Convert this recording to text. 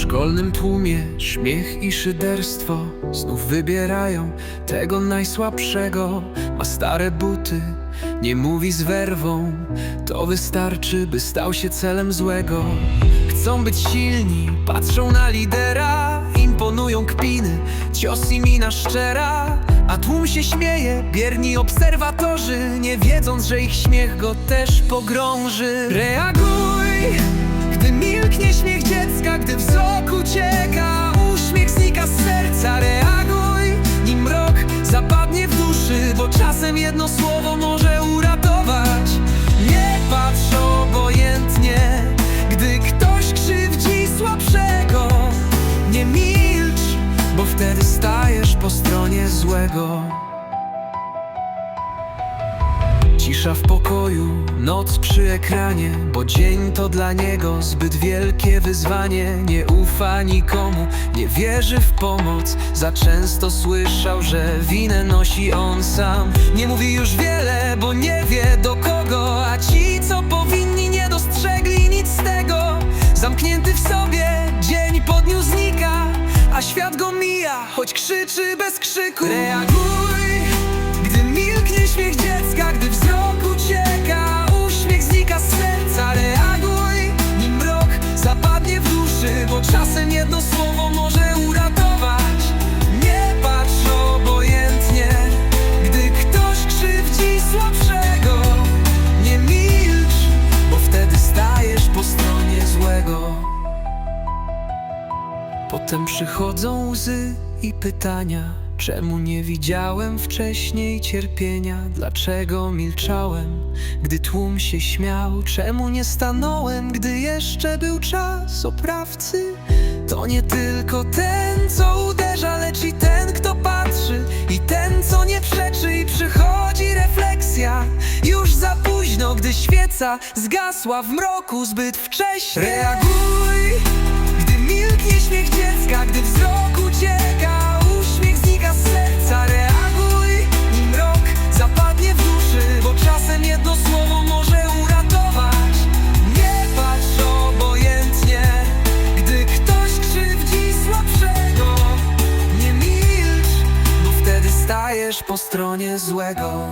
kontrolnym tłumie śmiech i szyderstwo Znów wybierają tego najsłabszego. Ma stare buty, nie mówi z werwą. To wystarczy, by stał się celem złego. Chcą być silni, patrzą na lidera. Imponują kpiny, cios i mina szczera. A tłum się śmieje, bierni obserwatorzy. Nie wiedząc, że ich śmiech go też pogrąży. Reaguj, jedno słowo może uratować. Nie patrz obojętnie, gdy ktoś krzywdzi słabszego. Nie milcz, bo wtedy stajesz po stronie złego Cisza w pokoju, noc przy ekranie Bo dzień to dla niego zbyt wielkie wyzwanie. Nie ufa nikomu, nie wierzy w pomoc. Za często słyszał, że winę nosi on sam. Nie mówi już wiele, bo nie wie do kogo. A ci, co powinni, nie dostrzegli nic z tego. Zamknięty w sobie, dzień po dniu znika A świat go mija, choć krzyczy bez krzyku. Reaguj Potem przychodzą łzy i pytania Czemu nie widziałem wcześniej cierpienia? Dlaczego milczałem, gdy tłum się śmiał? Czemu nie stanąłem, gdy jeszcze był czas? Oprawcy to nie tylko ten, co uderza, lecz i ten, kto patrzy I ten, co nie przeczy i przychodzi refleksja Już za późno, gdy świeca zgasła w mroku zbyt wcześnie Reaguj! Milknie śmiech dziecka, gdy wzrok ucieka Uśmiech znika z serca, reaguj I mrok zapadnie w duszy Bo czasem jedno słowo może uratować. Nie patrz obojętnie Gdy ktoś krzywdzi słabszego. Nie milcz, bo wtedy stajesz po stronie złego